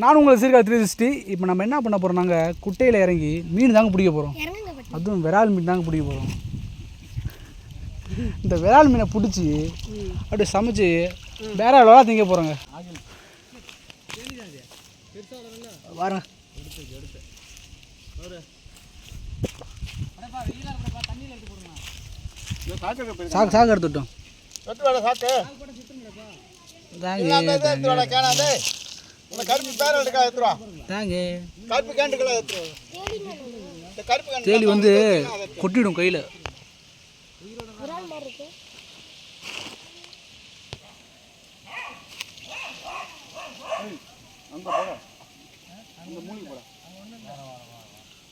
நானும் உங்களை சீர்கா three sixty இப்போ நம்ம என்ன பண்ண போகிறோம் நாங்கள் குட்டையில் இறங்கி மீன் தாங்க பிடிக்க போகிறோம் அதுவும் விரால் மீன் தாங்க பிடிக்க போகிறோம் இந்த விரால் மீனை பிடிச்சி அப்படியே சமைச்சு வேற அளவாக திங்க போகிறோங்க பாருங்க சாக்கு சாக்கு எடுத்துட்டோம். உன்னை கருப்பு பேர எடுக்கா எடுத்துருவா தாங்க. கருப்பு கேண்டுக்கெல்லாம் எடுத்துருவா இந்த கருப்பு கேண்டு தேலி வந்து கொட்டிடும் கையில். இருக்கு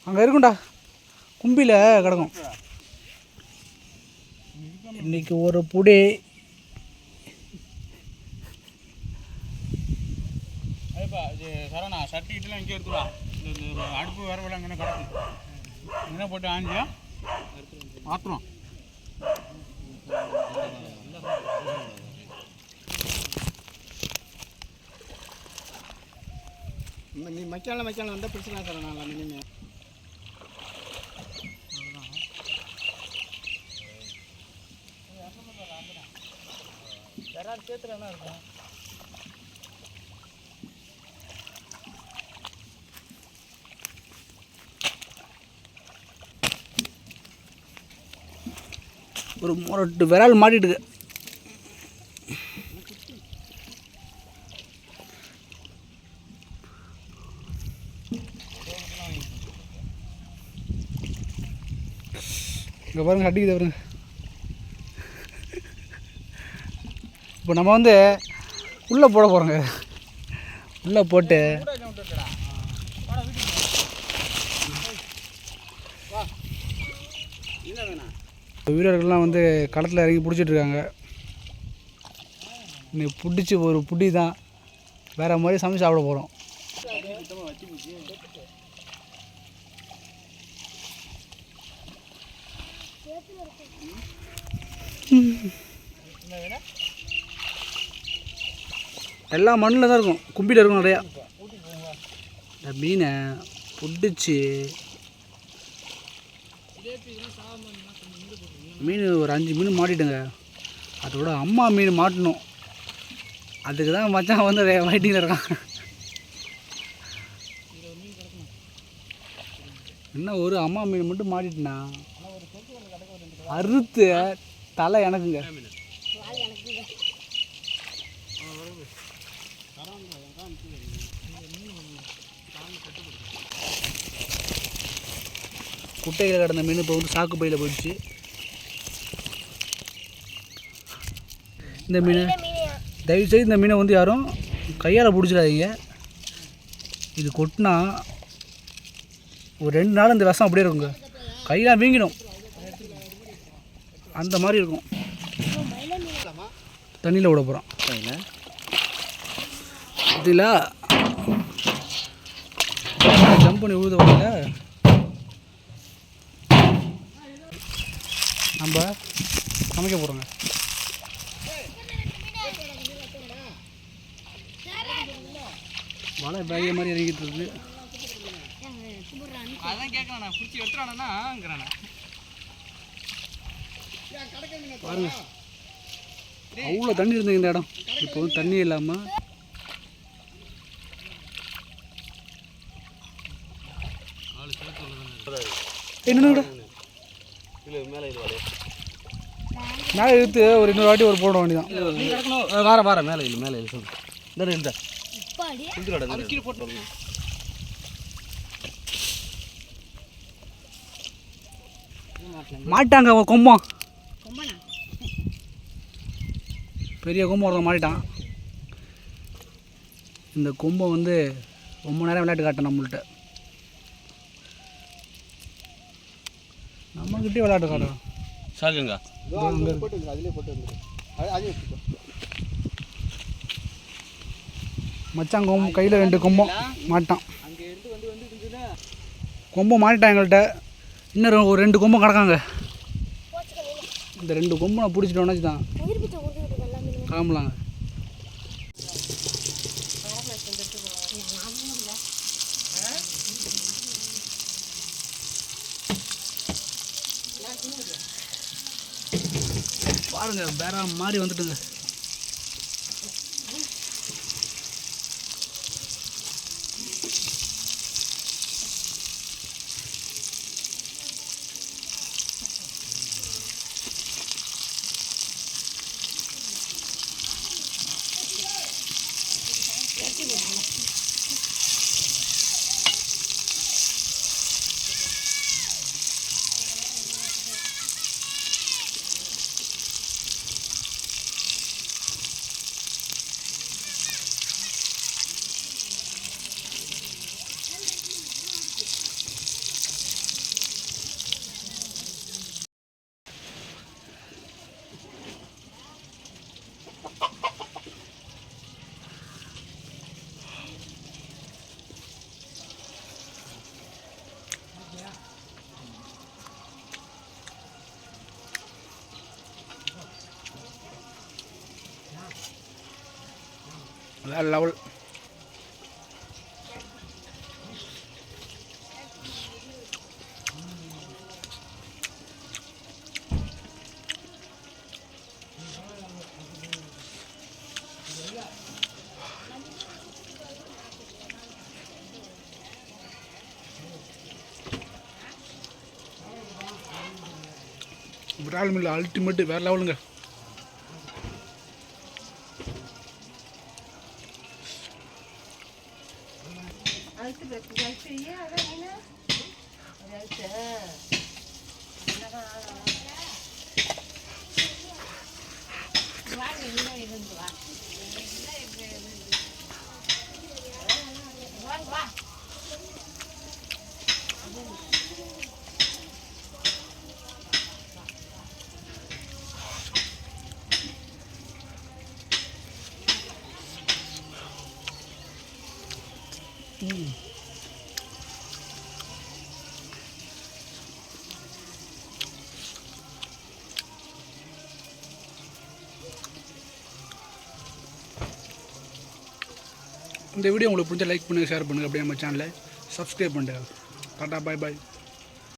அங்கே இருக்கும்டா. கும்பியில் கிடக்கும். இன்னைக்கு ஒரு புடி அதுப்பா இது சரணா சட்டி இட்டுலாம் இங்கே எடுத்துவா இந்த அடுப்பு வர விட அங்கே கிடக்கும் இங்கே போட்டு ஆஞ்சியா மாற்றுறோம் நீ மக்கால மக்கால வந்தால் பிரச்சனை தரேன் நான் இனிமே. ஒரு முரட்டு விரால் மாட்டிட்டுது இங்கே பாருங்க அடிக்குது பாருங்க. இப்போ நம்ம வந்து உள்ளே போட போகிறோங்க உள்ளே போட்டு. வீரர்கள்லாம் வந்து களத்தில் இறங்கி பிடிச்சிட்டு இருக்காங்க இன்னைக்கு பிடிச்சி ஒரு புடி தான். வேறு மாதிரி சமைச்சு சாப்பிட போகிறோம் எல்லா மண்ணில் தான் இருக்கும். கும்பியில் இருக்கும் நிறையா. இந்த மீனை பிடிச்சி மீன் ஒரு அஞ்சு மீன் மாட்டிட்டேங்க. அதோட அம்மா மீன் மாட்டணும். அதுக்கு தான் மச்சான் வந்து வெயிட்டிங்கில் இருக்கான். என்ன ஒரு அம்மா மீன் மட்டும் மாட்டிட்டுனா? அறுத்து தலை எனக்குங்க. குட்டையில் கிடந்த மீன் இப்போ வந்து சாக்கு பையில் போயிடுச்சு. இந்த மீன். தயவுசெய்து இந்த மீனை வந்து யாரும் கையால் பிடிச்சிடாதீங்க. இது கொட்டினா ஒரு ரெண்டு நாள் இந்த விஷம் அப்படியே இருக்குங்க. கையெல்லாம் வீங்கிடும் அந்த மாதிரி இருக்கும். தண்ணியில் விட போகிறோம் இதில் ஜம்ப் பண்ணி விழுத வரையில் நம்ம சமைக்க போகிறோங்க வலை பேகிய மாதிரி இறங்கிட்டு இருக்கு. அதான் கேட்குறேன் நான். பிடிச்சி எடுத்துறானாங்கிறேன் பாருங்க. அவ்வளோ தண்ணி இருந்தது இந்த இடம். இப்போ வந்து தண்ணி இல்லாமல் என்னோட மேலே இழுத்து ஒரு இன்னொரு வாட்டி ஒரு போட வேண்டியதான் வார வார மேலே இல்லை மேலே இல்லை இந்த. மாட்டாங்க அவன் கொம்பம் கொம்பனா? பெரிய கொம்பம் ஒருத்தன் மாட்டிட்டான். இந்த கொம்பம் வந்து ரொம்ப நேரம் விளையாட்டு காட்டும் நம்மள்கிட்ட நம்மக்கிட்டே விளையாட்டு காட்டுறோம் சாகுங்க. அதிலே போட்டு மச்சான் கொம்பு கையில் ரெண்டு கொம்பம் மாட்டான். கொம்பு மாட்டான் எங்கள்கிட்ட இன்னும் ஒரு ரெண்டு கொம்பம் கிடக்காங்க. இந்த ரெண்டு கொம்பு நான் பிடிச்சிட்டோன்னு வச்சுதான் கிளம்பலாங்க. பாருங்க வேற மாதிரி வந்துட்டுங்க. வேற லெவல் விரால் மில்ல அல்டிமேட்டு வேறு லெவலுங்க இந்த வீடியோ உங்களுக்கு பிடிச்ச லைக் பண்ணுங்கள் ஷேர் பண்ணுங்கள் அப்படியே நம்ம சேனலை சப்ஸ்கிரைப் பண்ணுங்கள் டாட்டா பாய் பாய்